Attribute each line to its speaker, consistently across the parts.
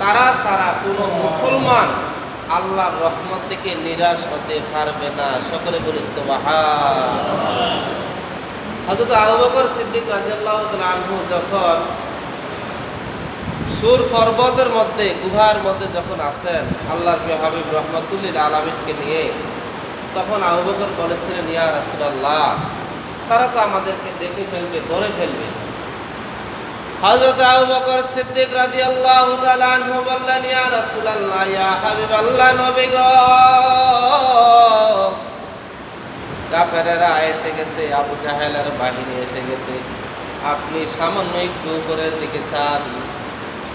Speaker 1: তারা ছাড়া কোনো মুসলমান আল্লাহর রহমত থেকে নিরাশ হতে পারবে না। সকলে বলি হযরত আবু বকর সিদ্দিক রাদিয়াল্লাহু তাআলা আনহু যখন সুর পর্বতের মধ্যে, গুহার মধ্যে যখন আছেন, আল্লাহর প্রিয় হাবিব রহমতুল্লিল আলমিনকে নিয়ে, তখন আবু বকর বলেছিলেন, ইয়া রাসূলুল্লাহ, তারা তো আমাদেরকে দেখে ফেলবে, ধরে ফেলবে। হযরত আবু বকর সিদ্দিক রাদিয়াল্লাহু তাআলা আনহু বললেন, ইয়া রাসূলুল্লাহ, ইয়া হাবিবাল্লাহ, নবী গো! কাফেরেরা এসে গেছে, আবু জাহেলের বাহিনী এসে গেছে। আপনি সামান্য একটু উপরের দিকে চান।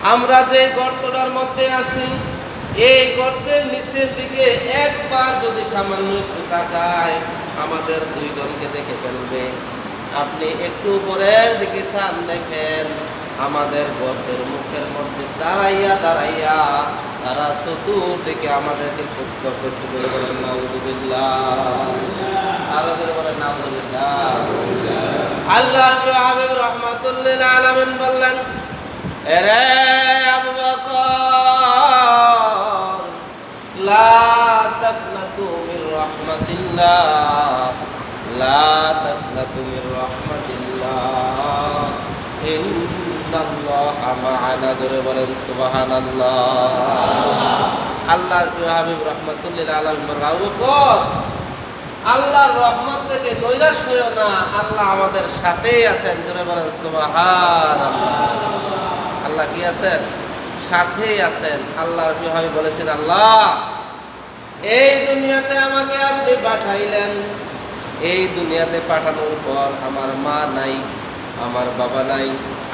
Speaker 1: আমরা যে গর্তটার মধ্যে আছি, এই গর্তের নিচের দিকে একবার যদি সামান্য একটু তাকায়, আমাদের দুইজনকে দেখে ফেলবে। আপনি একটু উপরের দিকে চান, দেখেন। আমাদের গর্তের মুখের মধ্যে দাঁড়াইয়া দাঁড়াইয়া তারা চতুর্দিকে আমাদেরকে খোঁজ করতেছে। বলে বলেন, নাউজুবিল্লাহ। আরও জোরে বলেন, নাউজুবিল্লাহ। আল্লাহ হাবিব রহমাতুল্লিল আলামিন বললেন, এরে আবু বকর, লা তাকনাতু মির রাহমাতিল্লাহ, লা তাকনাতু মির রাহমাতিল্লাহ ইন্নাল্লাহা আল্লাহ আমাদের সাথেই আছেন। জোরে বলেন আল্লাহ কি আছেন? সাথেই আছেন। বলেছেন, আল্লাহ, এই দুনিয়াতে আমাকে আপনি পাঠাইলেন। এই দুনিয়াতে পাঠানোর পর আমার মা নাই। আমার বাবা নাই,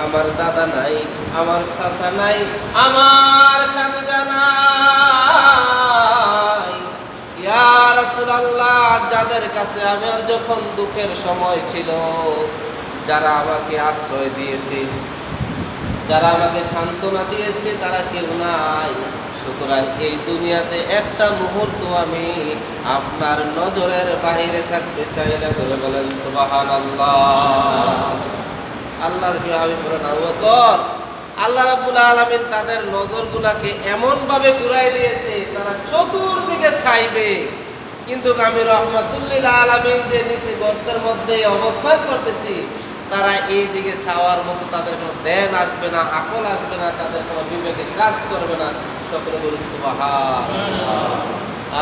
Speaker 1: আমার দাদা নাই, আমার চাচা নাই, আমার যাদের কাছে আমার যখন দুঃখের সময় ছিল, যারা আমাকে আশ্রয় দিয়েছে, যারা আমাকে সান্ত্বনা দিয়েছে, তারা কেউ নাই। সুতরাং এই দুনিয়াতে একটা মুহূর্ত আমি আপনার নজরের বাইরে থাকতে চাই না ধরে বলেন সুবাহান আল্লাহর আমি বলেন বকর আল্লাহ রাব্বুল আলামিন তাদের নজরগুলাকে এমন ভাবে ঘুরাই দিয়েছে তারা চতুর্দিকে চাইবে। কিন্তু আমি রহমাতুল্লিল আলামিন যে নিচে গর্তের মধ্যে অবস্থান করতেছি তারা এই দিকে চাওয়ার মতো তাদের কোনো দেন আসবে না আকল আসবে না তাদের কোনো বিবেকে কাজ করবে না। সকলে বলি সুবাহান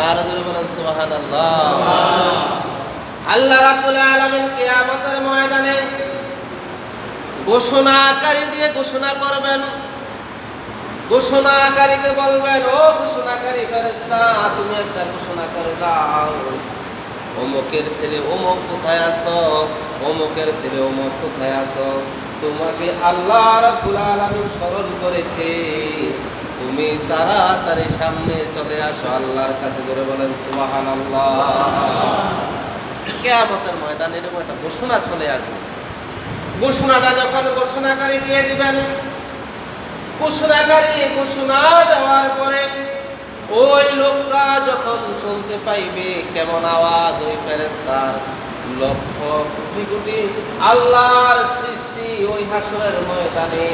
Speaker 1: আর বলেন সুবাহান আল্লাহ আল্লাহ রাব্বুল আলামিন কিয়ামতের ময়দানে ঘোষণাকারী দিয়ে ঘোষণা করবেন। ঘোষণাকারীকে বলবেন, ও ঘোষণাকারী ফেরেশতা, তুমি একটা ঘোষণা করে দাও। অমুকের ছেলে অমুক কোথায় আছো? অমুকের ছেলে অমুক কোথায় আছো? তোমাকে আল্লাহ রাব্বুল আলামিন স্মরণ করেছে। তুমি তাড়াতাড়ি সামনে চলে আসো, আল্লাহর কাছে ধরে বলেন, সুবহানাল্লাহ। কিয়ামতের ময়দানে এরকম একটা ঘোষণা চলে আসবে। ঘোষণাটা যখন ঘোষণাকারী দিয়ে দিবেন, ঘোষণাকারী ঘোষণা দেওয়ার পরে ওই লোকটা যখন শুনতে পাইবে কেমন আওয়াজ ওই ফেরেস্তার লক্ষ কোটি কোটি আল্লাহর সৃষ্টি ওই হাসরের ময়দানে,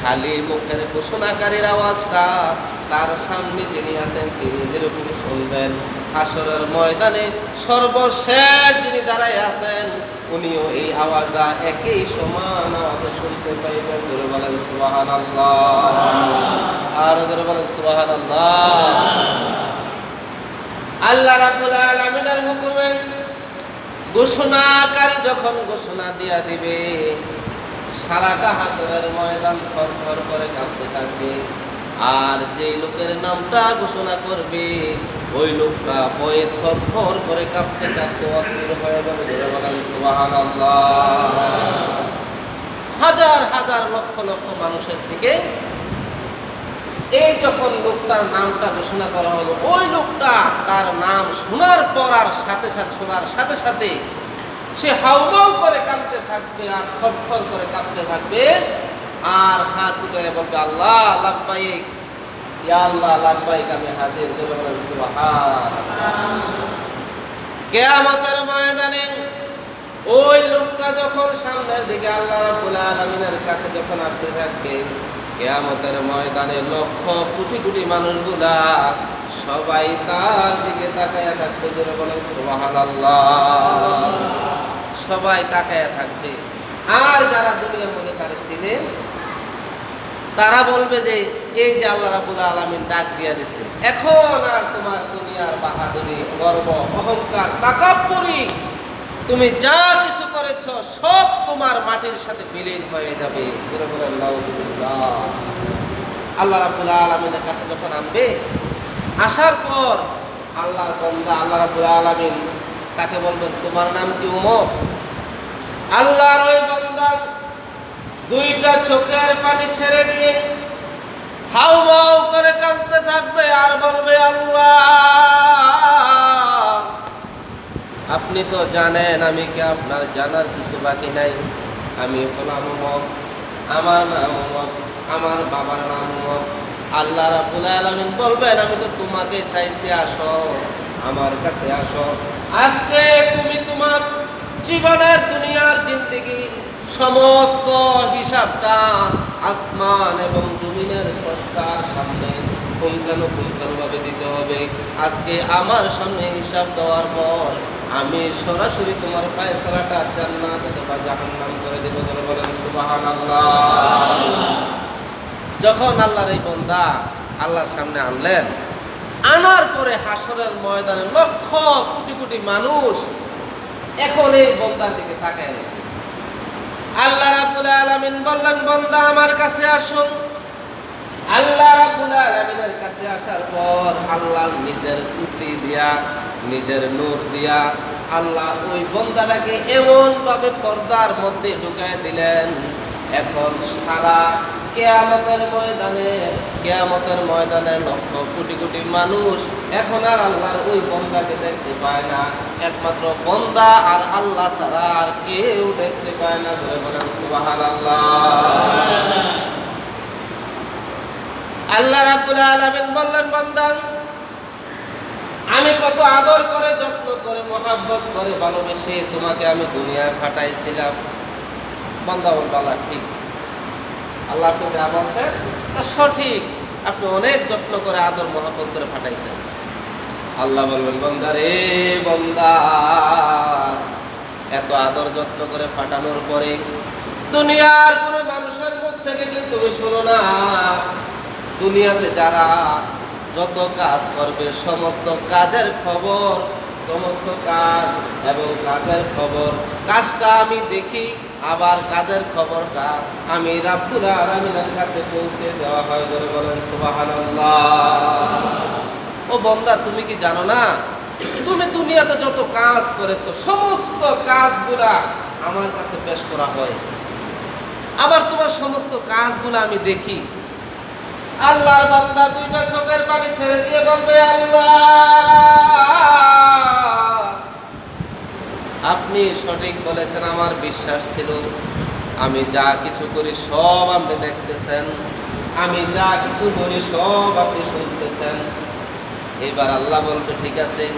Speaker 1: খালি মুখের ঘোষণাকারীর আওয়াজটা তার সামনে যিনি আছেন তিনি যেরকম শুনবেন, হাসরের ময়দানে সর্বশেষ যিনি দাঁড়ায় আছেন উনিও এই আওয়াজটা একই সমান আওয়াজে শুনতে পাইবেন। ধরে বলেন সুবাহান আর ধরে বলেন সুবাহান আল্লাহ রাব্বুল আলামিনের হুকুমে ঘোষণাকারী যখন ঘোষণা দিয়া দিবে, সারাটা হাসরের ময়দান থর থর করে কাঁপতে থাকবে। আর যেই লোকের নামটা ঘোষণা করবে, ওই লোকটা বয়ে থর থর করে কাঁপতে কাঁপতে অস্থির হয়ে যাবে ধরে বলেন হাজার হাজার লক্ষ লক্ষ মানুষের দিকে এই যখন লোকটার নামটা ঘোষণা করা হলো, ওই লোকটা তার নাম শোনার পর আর সাথে সাথে, শোনার সাথে সাথে সে হাউমাউ করে কাঁদতে থাকবে আর থর করে কাঁদতে থাকবে। আর হাত উঠে বলবে, আল্লাহ লাভবাইক ইয়া আল্লাহ লাভবাইক আমি হাজির। কেয়ামতের ময়দানে ওই লোকটা যখন সামনের দিকে আল্লাহ রাব্বুল আলামিনের কাছে যখন আসতে থাকবে, কেয়ামতের ময়দানে লক্ষ কোটি কোটি মানুষগুলা সবাই তার দিকে তাকায়া থাকবে, জোরে বলেন সুবাহান সবাই তাকায়া থাকবে। আর যারা দুনিয়ার মধ্যে তারা চিনে তারা বলবে যে, এই যে আল্লাহ রাবুল আলমিন ডাক দিয়া দিছে। এখন আর তোমার দুনিয়ার বাহাদুরি, গর্ব, অহংকার, তাকাব্বরি, তুমি যা কিছু করেছ, সব তোমার মাটির সাথে বিলীন হয়ে যাবে। আল্লাহ রাবুল আলমিনের কাছে যখন আনবে, আসার পর আল্লাহর বন্দা, আল্লাহ রাবুল আলমিন তাকে বলবেন, তোমার নাম কি উমক আল্লাহর ওই বন্দা দুইটা চোখের পানি ছেড়ে দিয়ে হাউ মাউ করে কাঁদতে থাকবে আর বলবে, আল্লাহ, আপনি তো জানেন আমি কি আপনার জানার কিছু বাকি নাই? আমি হলাম উমক আমার নাম উমক আমার বাবার নাম উমক আল্লাহ রাবুল আলামিন বলবেন, আমি তো তোমাকে চাইছি, আসো, আমার কাছে আসো। আজকে তুমি তোমার জীবনের, দুনিয়ার জিন্দগি সমস্ত হিসাবটা আসমান এবং জমিনের স্রষ্টার সামনে পুঙ্খানু পুঙ্খানুভাবে দিতে হবে। আজকে আমার সামনে হিসাব দেওয়ার পর আমি সরাসরি তোমার ফায়সালাটা জান্নাত অথবা জাহান্নাম করে দেবো বলে বলেন, সুবহানাল্লাহ। যখন আল্লাহর এই বন্দা আল্লাহর সামনে আনলেন, আনার পরে হাসরের ময়দানে লক্ষ কোটি কোটি মানুষ এখন এই বন্দার দিকে তাকায় রয়েছে। আল্লাহ রাবুল আলামিন বললেন, বন্দা আমার কাছে আসুন আল্লাহ রাবুল আলামিনের কাছে আসার পর আল্লাহ নিজের জুতি দিয়া, নিজের নূর দিয়া আল্লাহ ওই বন্দাটাকে এমন ভাবে পর্দার মধ্যে ঢুকায় দিলেন। এখন সারা কেয়ামতের ময়দানে কেয়ামতের ময়দানে লক্ষ কোটি কোটি মানুষ এখন আর আল্লাহর ওই বন্দাকে দেখতে পায় না। একমাত্র বন্দা আর আল্লাহ ছাড়া আর কেউ দেখতে পায় না। ধরে বলেন সুবাহান আল্লাহ রাব্বুল আলামিন বললেন, বান্দা, আমি কত আদর করে, যত্ন করে, মহাব্বত করে ভালোবেসে তোমাকে আমি দুনিয়ায় ফাটাইছিলাম বান্দা বলব আল্লাহ, ঠিক। আল্লাহ আপনি যা বলছেন, তা সঠিক। আপনি অনেক যত্ন করে আদর মহাব্বত করে ফাটাইছেন আল্লাহ বলবেন, বন্দা রে, বন্দা, এত আদর যত্ন করে ফাটানোর পরে দুনিয়ার কোনো মানুষের মুখ থেকে কিন্তু তুমি শোনো না? দুনিয়াতে যারা যত কাজ করবে, সমস্ত কাজের খবর, সমস্ত কাজ এবং কাজের খবর, কাজটা আমি দেখি আবার কাজের খবরটা? আমি রাব্বুল আলামিনের কাছে পৌঁছে দেওয়া হয় ধরে বলেন, সুবহানাল্লাহ। ও বন্দা, তুমি কি জানো না? তুমি দুনিয়াতে যত কাজ করেছ, সমস্ত কাজগুলা আমার কাছে পেশ করা হয়। আবার তোমার সমস্ত কাজগুলো আমি দেখি। আল্লাহর বান্দা দুইটা চোখের পানি ছেড়ে দিয়ে বলবে, আল্লাহ! আপনি সঠিক বলেছেন, আমার বিশ্বাস ছিল। আমি যা কিছু করি, সব আপনি দেখতেছেন। আমি যা কিছু করি সব আপনি শুনতেছেন। এবার আল্লাহ বলবে, ঠিক আছে,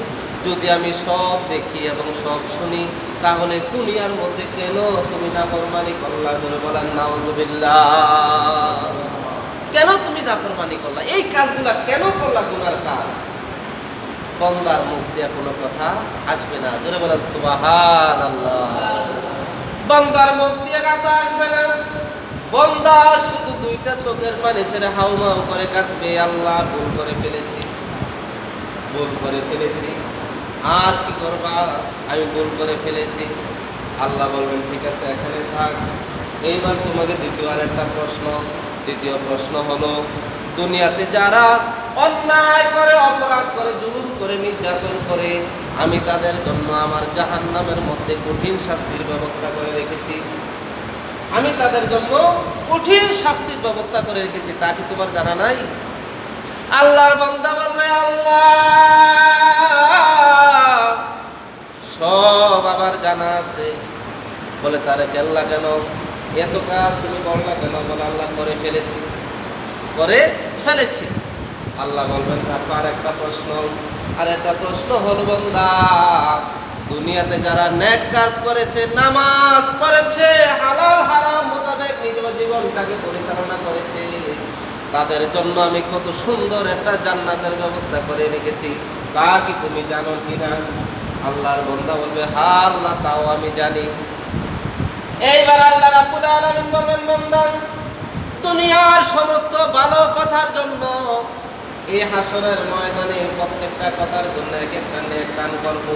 Speaker 1: যদি আমি সব দেখি এবং সব শুনি, তাহলে দুনিয়ার মধ্যে কেন তুমি নাফরমানি করলা? ধরে বলেন, নাউজুবিল্লাহ। কেন তুমি নাফরমানি করলা? এই কাজগুলা কেন করলা? গুনার কাজ? বন্দার মুখ দিয়ে কোনো কথা আসবে না। জোরে বলেন সুবাহান আল্লাহ বন্দার মুখ দিয়ে কথা আসবে না। বন্দা শুধু দুইটা চোখের পানি ছেড়ে হাউমাউ করে কাঁদবে। আল্লাহ ভুল করে ফেলেছি। ভুল করে ফেলেছি। আর কি করবা? আমি ভুল করে ফেলেছি। আল্লাহ বলবেন, ঠিক আছে, এখানে থাক। এইবার তোমাকে দ্বিতীয় আর একটা প্রশ্ন, দ্বিতীয় প্রশ্ন হলো, দুনিয়াতে যারা অন্যায় করে, অপরাধ করে, জুলুম করে, নির্যাতন করে, আমি তাদের জন্য আমার জাহান্নামের মধ্যে কঠিন শাস্তির ব্যবস্থা করে রেখেছি। আমি তাদের জন্য কঠিন শাস্তির ব্যবস্থা করে রেখেছি, তা কি তোমার জানা নাই? আল্লাহর বান্দা বলবে, আল্লাহ! সব আমার জানা আছে। বলে, তারে কেল্লা কেন? এত কাজ তুমি করলা কেন? বলে, আল্লাহ করে ফেলেছি। করে ফেলেছি। আল্লাহ বলবেন, দেখো আর একটা প্রশ্ন। আর একটা প্রশ্ন হল, বন্দা, দুনিয়াতে যারা নেক কাজ করেছে, নামাজ পড়েছে, হালাল, হারাম মোতাবেক নিজ জীবনটাকে পরিচালনা করেছে, তাদের জন্য আমি কত সুন্দর একটা জান্নাতের ব্যবস্থা করে রেখেছি। তা কি তুমি জানো কিনা? আল্লাহর বন্দা বলবে, হা, আল্লাহ, তাও আমি জানি। এইবার আল্লাহ রাব্বুল আলামিন বলবেন, বন্দা, দুনিয়ার সমস্ত ভালো কথার জন্য এই হাসরের ময়দানে প্রত্যেকটা কথার জন্য এক একটা নেক দান করব।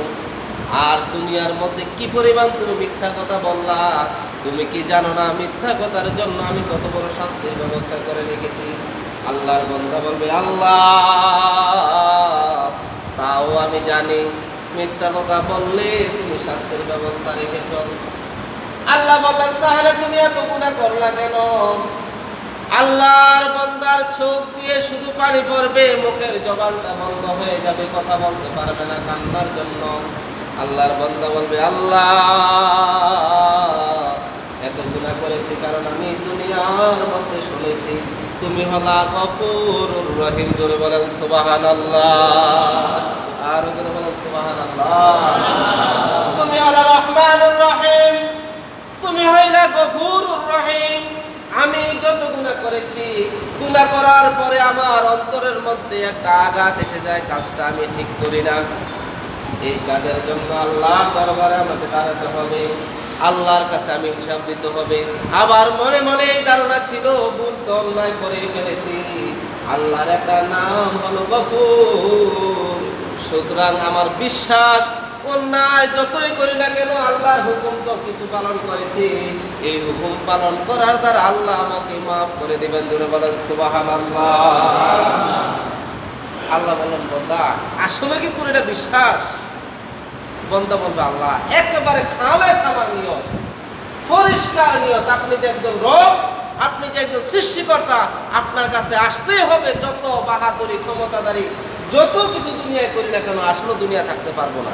Speaker 1: আর দুনিয়ার মধ্যে কি পরিমাণ তুমি মিথ্যা কথা বললা? তুমি কি জানো না মিথ্যা কথার জন্য আমি কত বড় শাস্তির ব্যবস্থা করে রেখেছি? আল্লাহর বন্ধা বলবে, আল্লাহ, তাও আমি জানি। মিথ্যা কথা বললে তুমি শাস্তির ব্যবস্থা রেখেছ। আল্লাহ বললেন, তাহলে তুমি এত গুণা করলা কেন? আল্লাহর বন্দার চোখ দিয়ে শুধু পানি পড়বে, মুখের জবানটা বন্ধ হয়ে যাবে, কথা বলতে পারবে না কান্নার জন্য। আল্লাহর বন্দা বলবে, আল্লাহ, এত গুণা করেছি কারণ আমি দুনিয়ার মধ্যে শুনেছি। তুমি হলা গফুর রহিম। জোরে বলেন সুবাহান আল্লাহ আর জোরে বলেন সুবাহান আল্লাহ তুমি হলা রহমান রহিম। তুমি হইলে গফুরুর রহিম। আমি যত গুণা করেছি গুণা করার পরে আমার অন্তরের মধ্যে একটা আঘাত এসে যায়, কাজটা আমি ঠিক করি না। এই কাজের জন্য আল্লাহ দরবারে আমাকে দাঁড়াতে হবে, আল্লাহর কাছে আমি হিসাব দিতে হবে। আবার মনে মনে এই ধারণা ছিল, ভুল তো অন্যায় করে ফেলেছি। আল্লাহর একটা নাম হলো গফুর। সুতরাং আমার বিশ্বাস অন্যায় যতই করি না কেন আল্লাহর হুকুম তো কিছু পালন করেছি। এই হুকুম পালন করার দ্বারা আল্লাহ আমাকে মাফ করে দিবেন জুড়ে বলেন সুবাহান আল্লাহ বলেন, বন্দা, আসলে কি তোর এটা বিশ্বাস? বন্দা বলবে, আল্লাহ, একেবারে খালে সামার নিয়ত, পরিষ্কার নিয়ত। আপনি যে একজন রব, আপনি যে একজন সৃষ্টিকর্তা, আপনার কাছে আসতেই হবে যত বাহাদুরি ক্ষমতাদারি যত কিছু দুনিয়ায় করি না কেন, আসলে দুনিয়া থাকতে পারব না।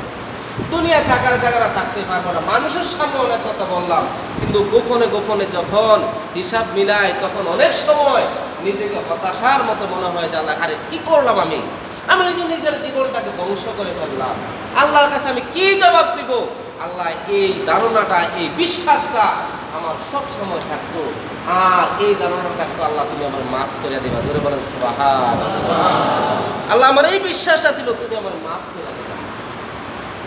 Speaker 1: দুনিয়া থাকার জায়গাটা থাকতে পারব না। মানুষের সামনে অনেক কথা বললাম, কিন্তু গোপনে গোপনে যখন হিসাব মিলাই তখন অনেক সময় নিজেকে হতাশার মতো মনে হয় যে আল্লাহ, আরে কি করলাম আমি? আমি নিজে নিজের জীবনটাকে ধ্বংস করে ফেললাম। আল্লাহর কাছে আমি কি জবাব দিব? আল্লাহ, এই ধারণাটা, এই বিশ্বাসটা আমার সব সময় থাকতো। আর এই ধারণাটা থাকতো, আল্লাহ, তুমি আমার মাফ করে দিবা। ধরে বলেন সুবহান আল্লাহ, আমার এই বিশ্বাসটা ছিল, তুমি আমার মাফ করে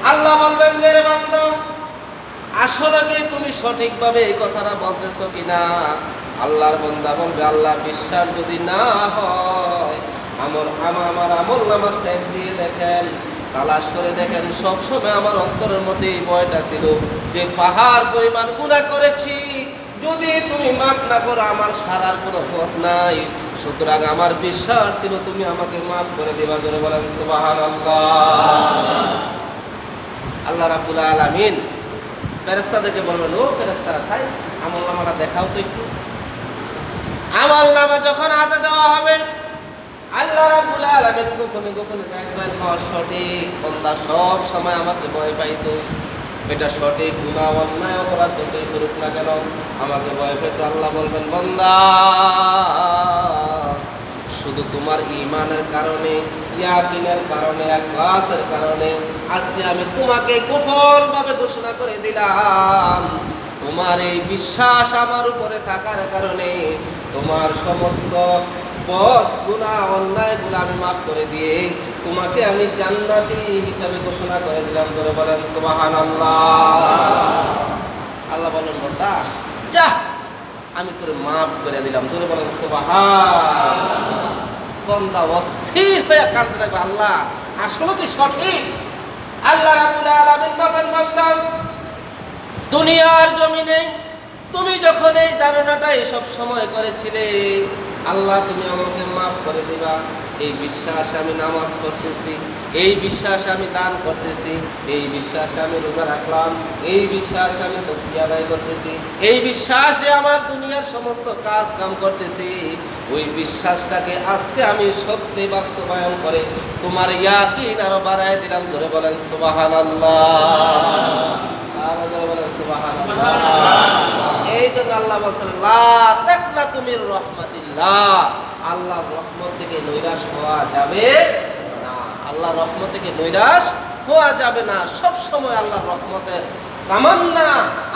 Speaker 1: আল্লাহ বলবেন যে রে বান্দা, আসলে কি তুমি সঠিকভাবে এই কথাটা বলতেছো কিনা? আল্লাহর বন্দা বলবে, আল্লাহ, বিশ্বাস যদি না হয়, আমার আমা- আমার আমল নামা সেট দিয়ে দেখেন, তালাশ করে দেখেন সব সময় আমার অন্তরের মধ্যে এই ভয়টা ছিল যে পাহাড় পরিমাণ গুণা করেছি। যদি তুমি মাফ না করো, আমার সারার কোনো পথ নাই। সুতরাং আমার বিশ্বাস ছিল তুমি আমাকে মাফ করে দিবা, জোরে বলেন, সুবহানাল্লাহ। আল্লাহ রাব্বুল আলামিন ফেরেশতাদেরকে বলবেন, ও ফেরেশতারা চাই আমল নামাটা দেখাও তো একটু। আমল নামা যখন হাতে দেওয়া হবে, আল্লাহ রাব্বুল আলামিন গোপনে গোপনে দেখবেন হ সঠিক বন্দা সব সময় আমাকে ভয় পাইতো। এটা সঠিক গুণা অন্যায়, অপরাধ যতই করুক না কেন, আমাকে ভয় পেতো। আল্লাহ বলবেন, বন্দা, শুধু তোমার ইমানের কারণে ইয়াকিনের কারণে ক্লাসের কারণে আজকে আমি তোমাকে গোপন ভাবে ঘোষণা করে দিলাম। তোমার এই বিশ্বাস আমার উপরে থাকার কারণে তোমার সমস্ত পথ গুণা অন্যায়গুলো আমি মাফ করে দিয়ে তোমাকে আমি জান্নাতি হিসাবে ঘোষণা করে দিলাম। করে বলেন সুবাহান আল্লাহ বলেন আমি তোর মাফ করে দিলাম। তোরে বলেন সুবাহান বন্দা অস্থির হয়ে কাঁদতে থাকবে। আল্লাহ, আসলে কি সঠিক? আল্লাহ রাবুল আলামিন বলেন, বন্দা, দুনিয়ার জমিনে তুমি যখন এই ধারণাটা এসব সময় করেছিলে, আল্লাহ তুমি আমাকে মাফ করে দিবা। এই বিশ্বাস আমি নামাজ পড়তেছি। এই বিশ্বাস আমি দান করতেছি, এই বিশ্বাসে আমি রোজা রাখলাম, এই বিশ্বাসে আমি তসবি আদায় করতেছি, এই বিশ্বাসে আমার দুনিয়ার সমস্ত কাজ কাম করতেছি, ওই বিশ্বাসটাকে আজকে আমি সত্যি বাস্তবায়ন করে তোমার ইয়াকিন আরও বাড়ায় দিলাম ধরে বলেন সুবহানাল্লাহ। আরও জোরে বলেন সুবহানাল্লাহ। এই জন্য আল্লাহ বলছেন, লা তুমি রহমাতিল্লাহ। আল্লাহর রহমত থেকে নৈরাশ হওয়া যাবে না আল্লাহর রহমত থেকে নৈরাশ হওয়া যাবে না। সব সময় আল্লাহর রহমতের তামান্না,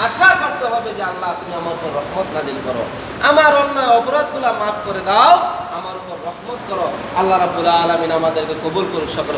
Speaker 1: আশা করতে হবে যে আল্লাহ, তুমি আমার উপর রহমত নাজিল করো। আমার অন্যায় অপরাধগুলো মাফ করে দাও। আমার উপর রহমত করো। আল্লাহ রাবুল আলমিন আমাদেরকে কবুল করুক, সকল